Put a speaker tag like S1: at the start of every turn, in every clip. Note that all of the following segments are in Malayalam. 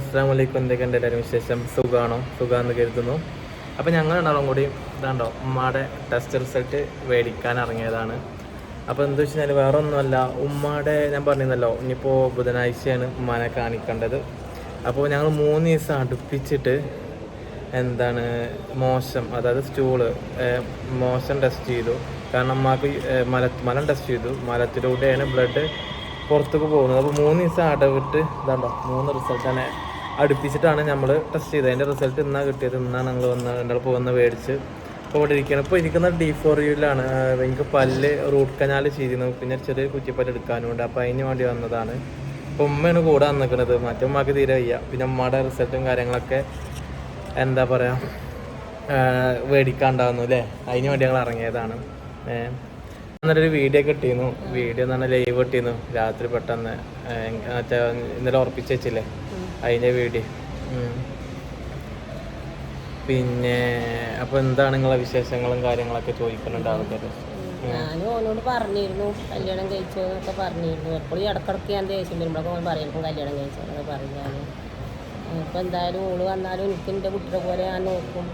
S1: അസ്സാം വലൈക്കും എന്തൊക്കെയുണ്ട് എല്ലാവരും വിശേഷം? സുഖമാണോ സുഖമാണെന്ന് കരുതുന്നു. അപ്പോൾ ഞങ്ങൾ രണ്ടാളും കൂടി ഇതാണ്ടോ ഉമ്മയുടെ ടെസ്റ്റ് റിസൾട്ട് മേടിക്കാൻ ഇറങ്ങിയതാണ്. അപ്പോൾ എന്താ വെച്ച് കഴിഞ്ഞാൽ വേറെ ഒന്നുമല്ല ഉമ്മയുടെ ഞാൻ പറഞ്ഞിരുന്നല്ലോ ഇനിയിപ്പോൾ ബുധനാഴ്ചയാണ് ഉമ്മാനെ കാണിക്കേണ്ടത്. അപ്പോൾ ഞങ്ങൾ മൂന്ന് ദിവസം അടുപ്പിച്ചിട്ട് എന്താണ് മോശം അതായത് സ്റ്റൂൾ മോശം ടെസ്റ്റ് ചെയ്തു. കാരണം അമ്മയ്ക്ക് മല മലം ടെസ്റ്റ് ചെയ്തു. മലത്തിലൂടെയാണ് ബ്ലഡ് പുറത്തേക്ക് പോകുന്നത്. അപ്പോൾ മൂന്ന് ദിവസം അടവിട്ട് ഇതാണ്ടോ മൂന്ന് റിസൾട്ടാണ് അടുപ്പിച്ചിട്ടാണ് നമ്മൾ ടെസ്റ്റ് ചെയ്തത്. അതിന്റെ റിസൾട്ട് ഇന്നാണ് കിട്ടിയത്. ഇന്നാണ് ഞങ്ങൾ വന്ന് രണ്ടാൾ വന്ന് മേടിച്ച് ഇരിക്കുകയാണ് ഇപ്പോൾ ഇരിക്കുന്ന ഡി ഫോർ യുയിലാണ് എനിക്ക് പല്ല് റൂട്ട് കനാൽ ചെയ്തിരുന്നു പിന്നെ ചെറിയ കുറ്റിപ്പല്ല് എടുക്കാനുണ്ട്. അപ്പോൾ അതിന് വേണ്ടി വന്നതാണ്. അപ്പോൾ ഉമ്മയാണ് കൂടെ വന്നിരിക്കുന്നത് മറ്റേ ഉമ്മക്ക് തീരെ വയ്യ. പിന്നെ ഉമ്മയുടെ റിസൾട്ടും കാര്യങ്ങളൊക്കെ എന്താ പറയുക മേടിക്കാണ്ടാവുന്നു അല്ലേ അതിന് വേണ്ടി ഞങ്ങൾ ഇറങ്ങിയതാണ്. അന്നേരം വീഡിയോ കിട്ടിയിരുന്നു വീഡിയോ എന്ന് പറഞ്ഞാൽ ലൈവ് കിട്ടിയിരുന്നു രാത്രി പെട്ടെന്ന് മറ്റേ ഇന്നലെ ഉറപ്പിച്ച് വെച്ചില്ലേ? അതിന്റെ വീഡിയോ പിന്നെ അപ്പൊ എന്താണ് നിങ്ങളെ വിശേഷങ്ങളും കാര്യങ്ങളൊക്കെ ചോദിക്കുന്നുണ്ട് ആൾക്കാർ
S2: ഞാനും ഓനോട് പറഞ്ഞിരുന്നു കല്യാണം കഴിച്ചോ എന്നൊക്കെ പറഞ്ഞിരുന്നു. എപ്പോഴും ഇടക്കിടക്ക് ഞാൻ ദേഷ്യം വരുമ്പോഴൊക്കെ ഓൻ പറയുമ്പോൾ കല്യാണം കഴിച്ചോ എന്നൊക്കെ പറഞ്ഞാൽ ഇപ്പൊ എന്തായാലും ഓൾ വന്നാലും എനിക്ക് എന്റെ കുട്ടിയെ പോലെ ഞാൻ നോക്കും.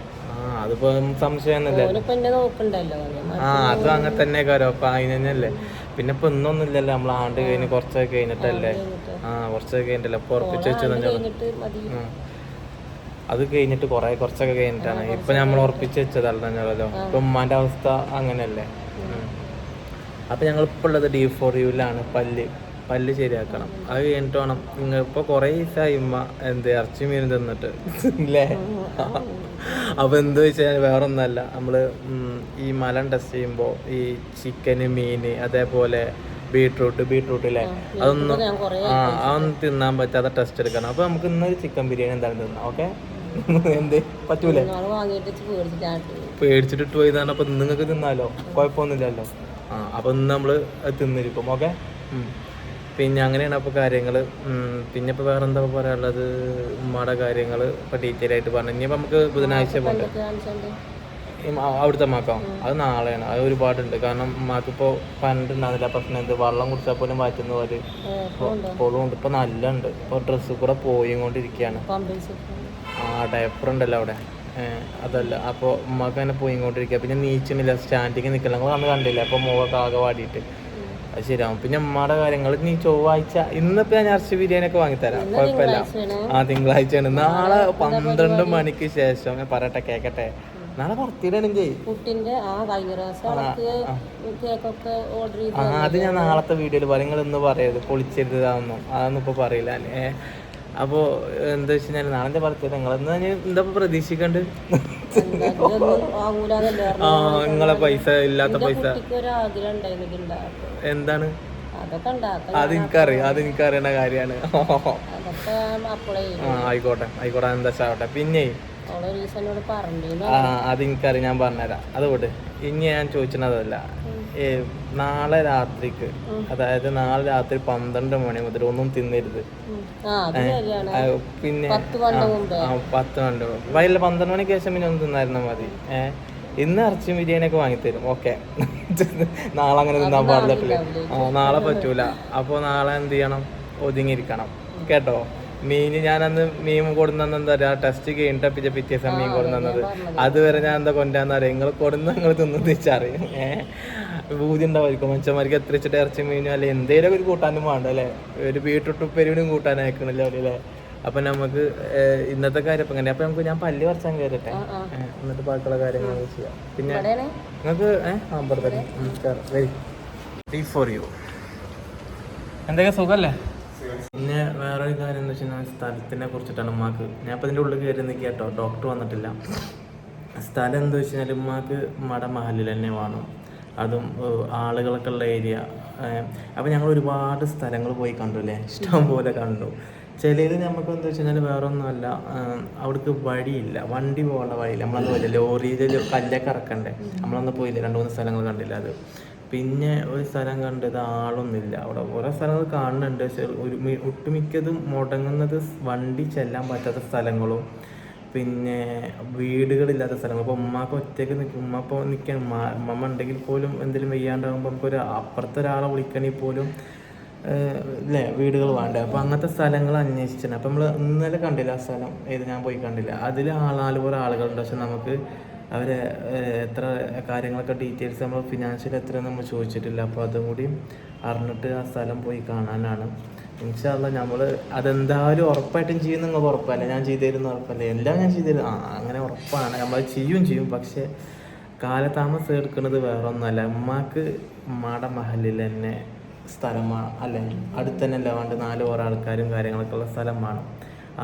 S1: അതിപ്പോ സംശയമൊന്നുമില്ല
S2: ഓനിപ്പോ എന്നെ നോക്കണ്ടല്ലോ.
S1: ആ അതും അങ്ങനെ തന്നെ കാര്യം. അപ്പൊ അതിന് തന്നെയല്ലേ? പിന്നെ ഇപ്പൊ ഇന്നൊന്നുമില്ലല്ലോ. നമ്മൾ ആണ്ട് കഴിഞ്ഞ് കുറച്ചൊക്കെ കഴിഞ്ഞിട്ടല്ലേ? ആ കുറച്ചൊക്കെ കഴിഞ്ഞിട്ടല്ലേ? ഇപ്പൊ ഉറപ്പിച്ച് വെച്ചു തന്നെ
S2: കഴിഞ്ഞിട്ട്
S1: അത് കഴിഞ്ഞിട്ട് കുറെ കുറച്ചൊക്കെ കഴിഞ്ഞിട്ടാണ്. ഇപ്പൊ നമ്മൾ ഉറപ്പിച്ച് വെച്ചതല്ലോ ഇപ്പൊ ഉമ്മാന്റെ അവസ്ഥ അങ്ങനെയല്ലേ. അപ്പൊ ഞങ്ങൾ ഇപ്പൊ ഉള്ളത് ഡി ഫോർ യുവിലാണ് പല്ല്. പല്ല് ശരിയാക്കണം. അത് കഴിഞ്ഞിട്ട് വേണം. നിങ്ങൾ ഇപ്പൊ കുറെ ദിവസമായി ഉമ്മ എന്ത് ഇറച്ചി മീനും തിന്നിട്ട്. ഇല്ലേ? അപ്പൊ എന്ത് വെച്ചാൽ വേറെ ഒന്നല്ല നമ്മൾ ഈ മലം ടെസ്റ്റ് ചെയ്യുമ്പോൾ ഈ ചിക്കന് മീൻ അതേപോലെ ബീട്രൂട്ട് ബീട്രൂട്ട് അല്ലേ അതൊന്നും ആ അതൊന്നും തിന്നാൻ പറ്റാത്ത ടെസ്റ്റ് എടുക്കണം. അപ്പോൾ നമുക്ക് ഇന്നൊരു ചിക്കൻ ബിരിയാണി എന്താണ് തിന്നാം ഓക്കെ? എന്ത്? പറ്റൂലേ? പേടിച്ചിട്ട് പോയി. അപ്പൊ നിങ്ങൾക്ക് തിന്നാലോ? കുഴപ്പമൊന്നുമില്ലല്ലോ. ആ അപ്പൊ ഇന്ന് നമ്മൾ അത് തിന്നിരിക്കും ഓക്കെ? പിന്നെ അങ്ങനെയാണ് അപ്പോൾ കാര്യങ്ങൾ പിന്നെ ഇപ്പോൾ വേറെ എന്താ പറയാനുള്ളത്? ഉമ്മയുടെ കാര്യങ്ങൾ ഇപ്പോൾ ഡീറ്റെയിൽ ആയിട്ട് പറഞ്ഞു. ഇനിയിപ്പോൾ നമുക്ക് ബുധനാഴ്ച പോകണ്ടേ അവിടുത്തെ മാക്കാം അത് നാളെയാണ്. അത് ഒരുപാടുണ്ട്. കാരണം മാക്കിപ്പോൾ പണ്ടുണ്ടാകുന്നില്ല പ്രശ്നം എന്ത് വെള്ളം കുടിച്ചാൽ പോലും മാറ്റുന്ന പോലെ ഇപ്പോഴും ഉണ്ട്? ഇപ്പോൾ നല്ല ഉണ്ട്. ഇപ്പോൾ ഡ്രസ്സ് കൂടെ പോയി കൊണ്ടിരിക്കുകയാണ് ആ ഡയപ്പർ ഉണ്ടല്ലോ അവിടെ. അതല്ല. അപ്പോൾ ഉമ്മക്ക് അങ്ങനെ പോയി കൊണ്ടിരിക്കുക പിന്നെ നീച്ചണില്ല. സ്റ്റാൻഡിങ് നിൽക്കില്ല നമ്മൾ അന്ന് കണ്ടില്ല? അപ്പോൾ മുഖമൊക്കെ ആകെ വാടിയിട്ട്. അത് ശരിയാവും. പിന്നെ ഉമ്മയുടെ കാര്യങ്ങൾ നീ ചൊവ്വാഴ്ച ഇന്നിപ്പോ ഞാൻ ഇറച്ചി ബിരിയാണി ഒക്കെ വാങ്ങിത്തരാം കുഴപ്പമില്ല. ആ തിങ്കളാഴ്ചയാണ്. നാളെ പന്ത്രണ്ട് മണിക്ക് ശേഷം ഞാൻ പറയട്ടെ കേക്കട്ടെ. നാളെ
S2: ആ
S1: അത് ഞാൻ നാളത്തെ വീഡിയോയിൽ പറയും. നിങ്ങൾ ഇന്ന് പറയരുത് പൊളിച്ചരുത് അതൊന്നും ഇപ്പൊ പറയില്ല. ഏ അപ്പോൾ എന്താ വെച്ച് കഴിഞ്ഞാൽ നാളെ എന്താ നിങ്ങളെന്ന് എന്താ പ്രതീക്ഷിക്കണ്ട്? ആ നിങ്ങളെ പൈസ ഇല്ലാത്ത പൈസ. എന്താണ്? അത് എനിക്കറിയാം അത് എനിക്കറിയണ കാര്യമാണ്. ആ ആയിക്കോട്ടെ ആയിക്കോട്ടെ എന്താ ചാവട്ടെ പിന്നെ ആ അത് എനിക്കറിയാം ഞാൻ പറഞ്ഞുതരാം. അതുകൊണ്ട് ഇനി ഞാൻ ചോദിച്ചതല്ല നാളെ രാത്രിക്ക് അതായത് നാളെ രാത്രി പന്ത്രണ്ട് മണി മുതൽ ഒന്നും തിന്നരുത്. പിന്നെ
S2: പത്ത്
S1: മണി വൈകിട്ട് പന്ത്രണ്ട് മണിക്ക് ശേഷം പിന്നെ ഒന്ന് തിന്നായിരുന്നാൽ മതി. ഏ ഇന്ന് ഇറച്ചി ബിരിയാണി ഒക്കെ വാങ്ങിത്തരും. ഓക്കെ. നാളെ അങ്ങനെ തിന്നാൻ പാടില്ല. നാളെ പറ്റൂല. അപ്പോൾ നാളെ എന്ത് ചെയ്യണം? ഒതുങ്ങിയിരിക്കണം. കേട്ടോ? മീൻ ഞാനന്ന് മീൻ കൊടുന്ന എന്താ പറയുക ടെസ്റ്റ് കഴിഞ്ഞിട്ട് പിന്നെ പിറ്റേ ദിവസം മീൻ കൊടുന്നത് അതുവരെ ഞാൻ എന്താ കൊണ്ടാന്ന് അറിയാം? നിങ്ങൾ കൊടുന്ന നിങ്ങൾ തിന്നു തിരിച്ചറിയും ഏഹ് ഭൂതി ഉണ്ടാവുമായിരിക്കും. മനുഷ്യന്മാർക്ക് എത്ര വെച്ചിട്ട് ഇറച്ചി മീനും അല്ലെ എന്തേലും ഒരു കൂട്ടാനും വേണ്ട അല്ലേ? ഒരു ബീട്രൂട്ട് ഉപ്പേരിയും കൂട്ടാൻ അവിടെ അല്ലേ? അപ്പൊ നമുക്ക് ഇന്നത്തെ കാര്യം ഇപ്പൊ അങ്ങനെ അപ്പൊ നമുക്ക് ഞാൻ പല്ല് പറിച്ചാൻ കയറട്ടെ എന്നിട്ട് ബാക്കിയുള്ള കാര്യങ്ങൾ ചെയ്യാം. പിന്നെ
S2: നിങ്ങക്ക്
S1: നിങ്ങൾക്ക് ഏഹ് ആ നമസ്കാരം. വെരി. ഫോർ യു എന്തൊക്കെ സുഖല്ലേ? പിന്നെ വേറൊരു കാര്യം എന്ന് വെച്ചാൽ സ്ഥലത്തിനെ കുറിച്ചിട്ടാണ് ഉമ്മാക്ക് ഞാൻ ഇപ്പം ഉള്ളിൽ കയറി നിൽക്കുക കേട്ടോ ഡോക്ടർ വന്നിട്ടില്ല. സ്ഥലം എന്താ വെച്ച് കഴിഞ്ഞാൽ ഉമ്മാക്ക് മട മഹലിൽ തന്നെ വേണം. അതും ആളുകളൊക്കെ ഉള്ള ഏരിയ. അപ്പം ഞങ്ങൾ ഒരുപാട് സ്ഥലങ്ങൾ പോയി കണ്ടു അല്ലേ ഇഷ്ടം പോലെ കണ്ടു. ചിലത് നമുക്ക് എന്താ വെച്ച് കഴിഞ്ഞാൽ വേറെ ഒന്നുമല്ല അവിടേക്ക് വഴിയില്ല. വണ്ടി പോകാനുള്ള വഴിയില്ല. നമ്മളന്ന് പോയില്ല? ലോറിയിൽ കല്ലൊക്കെ ഇറക്കണ്ടേ? നമ്മളന്ന് പോയില്ല? രണ്ട് മൂന്ന് സ്ഥലങ്ങൾ കണ്ടില്ല അത്. പിന്നെ ഒരു സ്ഥലം കണ്ടത് ആളൊന്നുമില്ല. അവിടെ ഓരോ സ്ഥലങ്ങൾ കാണുന്നുണ്ട്. പക്ഷെ ഒരു ഒട്ടുമിക്കതും മുടങ്ങുന്നത് വണ്ടി ചെല്ലാൻ പറ്റാത്ത സ്ഥലങ്ങളും പിന്നെ വീടുകളില്ലാത്ത സ്ഥലങ്ങൾ അപ്പോൾ ഉമ്മാക്ക് ഒറ്റയ്ക്ക് നിൽക്കും ഉമ്മ ഇപ്പോൾ നിൽക്കാൻ ഉമ്മ ഉണ്ടെങ്കിൽ പോലും എന്തെങ്കിലും വയ്യാണ്ടാകുമ്പോൾ നമുക്കൊരു അപ്പുറത്തെ ഒരാളെ വിളിക്കണമെങ്കിൽ പോലും അല്ലേ വീടുകൾ വേണ്ട. അപ്പോൾ അങ്ങനത്തെ സ്ഥലങ്ങൾ അന്വേഷിച്ചിട്ടുണ്ട്. അപ്പോൾ നമ്മൾ ഇന്നലെ കണ്ടില്ല ആ സ്ഥലം. ഏത് ഞാൻ പോയി കണ്ടില്ല. അതിൽ നാല് പോലെ ആളുകളുണ്ട്. പക്ഷെ നമുക്ക് അവരെ എത്ര കാര്യങ്ങളൊക്കെ ഡീറ്റെയിൽസ് നമ്മൾ ഫിനാൻഷ്യൽ എത്ര നമ്മൾ ചോദിച്ചിട്ടില്ല. അപ്പോൾ അതും കൂടി അറിഞ്ഞിട്ട് ആ സ്ഥലം പോയി കാണാനാണ്. ഇൻഷാല്ല നമ്മൾ അതെന്തായാലും ഉറപ്പായിട്ടും ചെയ്യും നിങ്ങൾ ഉറപ്പല്ല? ഞാൻ ചെയ്തിരുന്ന ഉറപ്പല്ല? എല്ലാം ഞാൻ ചെയ്തിരുന്നു ആ അങ്ങനെ ഉറപ്പാണ്. നമ്മൾ ചെയ്യും ചെയ്യും. പക്ഷേ കാലതാമസം എടുക്കുന്നത് വേറെ ഒന്നുമല്ല ഉമ്മാക്ക് ഉമ്മാടെ മഹലിൽ തന്നെ സ്ഥലമാണ് അല്ലെ അല്ലേ അടുത്ത് തന്നെ അല്ലാണ്ട് നാല് ഓരോ ആൾക്കാരും കാര്യങ്ങളൊക്കെ ഉള്ള സ്ഥലം വേണം.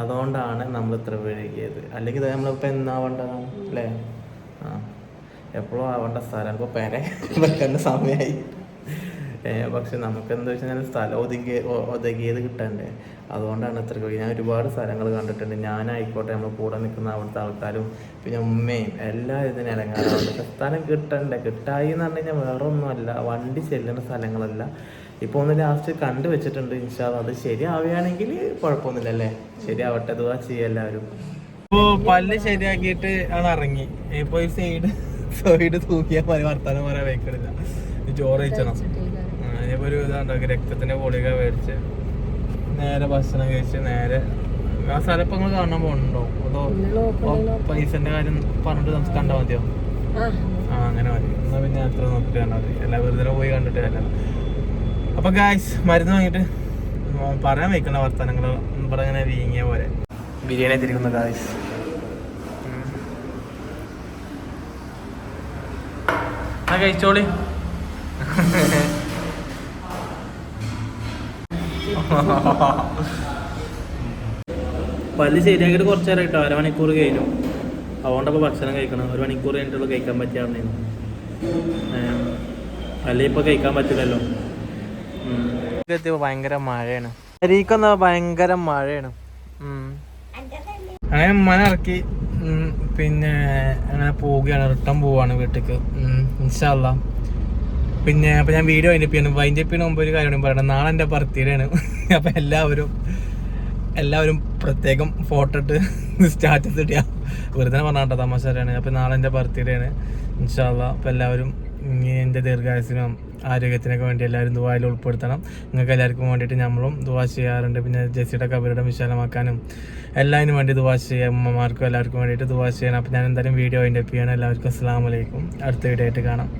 S1: അതുകൊണ്ടാണ് നമ്മൾ ഇത്ര വൈകിയത് അല്ലെങ്കിൽ നമ്മളിപ്പോൾ എന്നാവേണ്ടതാണ് അല്ലേ? എപ്പോഴും ആവേണ്ട സ്ഥലം. ഇപ്പോൾ പെര വെക്കേണ്ട സമയമായി പക്ഷെ നമുക്ക് എന്താ വെച്ചാൽ സ്ഥലം ഒതുങ്ങി ഒതുങ്ങിയത് കിട്ടണ്ടേ? അതുകൊണ്ടാണ് ഇത്ര ഞാൻ ഒരുപാട് സ്ഥലങ്ങൾ കണ്ടിട്ടുണ്ട്. ഞാനായിക്കോട്ടെ നമ്മൾ കൂടെ നിൽക്കുന്ന അവിടുത്തെ ആൾക്കാരും പിന്നെ ഉമ്മയും എല്ലാവരും ഇതിന് ഇറങ്ങാറുണ്ട് സ്ഥലം കിട്ടണ്ടേ? കിട്ടായി എന്ന് പറഞ്ഞു കഴിഞ്ഞാൽ വേറെ ഒന്നുമല്ല വണ്ടി ചെല്ലുന്ന സ്ഥലങ്ങളല്ല. ഇപ്പോൾ ഒന്ന് ലാസ്റ്റ് കണ്ടു വെച്ചിട്ടുണ്ട്. ഇൻഷാ അത് ശരിയാവുകയാണെങ്കിൽ കുഴപ്പമൊന്നുമില്ല അല്ലേ ശരിയാവട്ടെ. അതുവാ ചെയ്യുക എല്ലാവരും. ഇപ്പോൾ പല്ല് ശരിയാക്കിയിട്ട് ആണ് ഇറങ്ങി. ഇപ്പൊ ഈ സൈഡ് സൈഡ് തൂക്കിയാൽ മതി വർത്താനം പറയാൻ വെക്കണില്ല ചോറ് കഴിച്ചണം. ഇനിയിപ്പോ ഒരു ഇതാണ്ടോ രക്തത്തിന്റെ ഗുളിക മേടിച്ച് നേരെ ഭക്ഷണം കഴിച്ച് നേരെ ആ സ്ഥലം ഇപ്പൊ നിങ്ങൾ കാണാൻ പോകണുണ്ടോ അതോ പൈസന്റെ കാര്യം പറഞ്ഞിട്ട് നമുക്ക് കണ്ടാൽ മതിയോ?
S2: ആ.
S1: അങ്ങനെ മതി. എന്നാ പിന്നെ അത്ര നോക്കിട്ട് കണ്ടാൽ മതി. അല്ല വെറുതെ പോയി കണ്ടിട്ട് അല്ല അപ്പൊ ഗായ്സ് മരുന്ന് വാങ്ങിട്ട് പറയാൻ വെക്കണ വർത്തമാനങ്ങൾ ഇവിടെ അങ്ങനെ വീങ്ങിയ പോലെ. ബിരിയാണി തിരിക്കുന്ന ഗായ്സ് ആ കഴിച്ചോളി. പല്ല് ശരിയാക്കിയിട്ട് കുറച്ച് നേരം കേട്ടോ അരമണിക്കൂർ കഴിഞ്ഞു. അതുകൊണ്ടപ്പോൾ ഭക്ഷണം കഴിക്കണം. ഒരു മണിക്കൂർ കഴിഞ്ഞിട്ടുള്ള കഴിക്കാൻ പറ്റിയാണെന്നു അല്ലെ ഇപ്പൊ കഴിക്കാൻ പറ്റില്ലല്ലോ. ഭയങ്കര മഴയാണ്. ശരിക്കും ഭയങ്കര മഴയാണ്. അങ്ങനെ മന ഇറക്കി. പിന്നെ അങ്ങനെ പോവുകയാണ്. റിട്ടേൺ പോവാണ് വീട്ടിലേക്ക്. ഇൻഷാല്ല പിന്നെ അപ്പൊ ഞാൻ വീഡിയോ അതിന്റെ പിന്നെ അതിന്റെ പിന്നെ മുമ്പ് ഒരു കാര്യം പറയണം. നാളെ എന്റെ ബർത്ത്ഡേയാണ്. അപ്പൊ എല്ലാവരും എല്ലാവരും പ്രത്യേകം ഫോട്ടോ ഇട്ട് സ്റ്റാറ്റസ് ഇട്ടിയാ വെറുതെ പറഞ്ഞാട്ടോ തമാശയാണ് അപ്പൊ നാളെ എന്റെ ബർത്ത്ഡേ ആണ് ഇൻഷാല്ല അപ്പൊ എല്ലാവരും എന്റെ ദീർഘായുസിനും ആരോഗ്യത്തിനൊക്കെ വേണ്ടി എല്ലാവരും ദുബായിൽ ഉൾപ്പെടുത്തണം. നിങ്ങൾക്ക് എല്ലാവർക്കും വേണ്ടിയിട്ട് നമ്മളും ദുവാ ചെയ്യാറുണ്ട്. പിന്നെ ജെസ്സിയുടെ കബറിടം വിശാലമാക്കാനും എല്ലാതിനും വേണ്ടി ദുവാ ചെയ്യാം ഉമ്മമാർക്കും എല്ലാവർക്കും വേണ്ടിയിട്ട് ദുവാ ചെയ്യണം. അപ്പോൾ ഞാൻ എന്തായാലും വീഡിയോ അതിന്റെ ചെയ്യണം എല്ലാവർക്കും അസ്സാം വലൈക്കും അടുത്ത വീഡിയോ ആയിട്ട് കാണാം.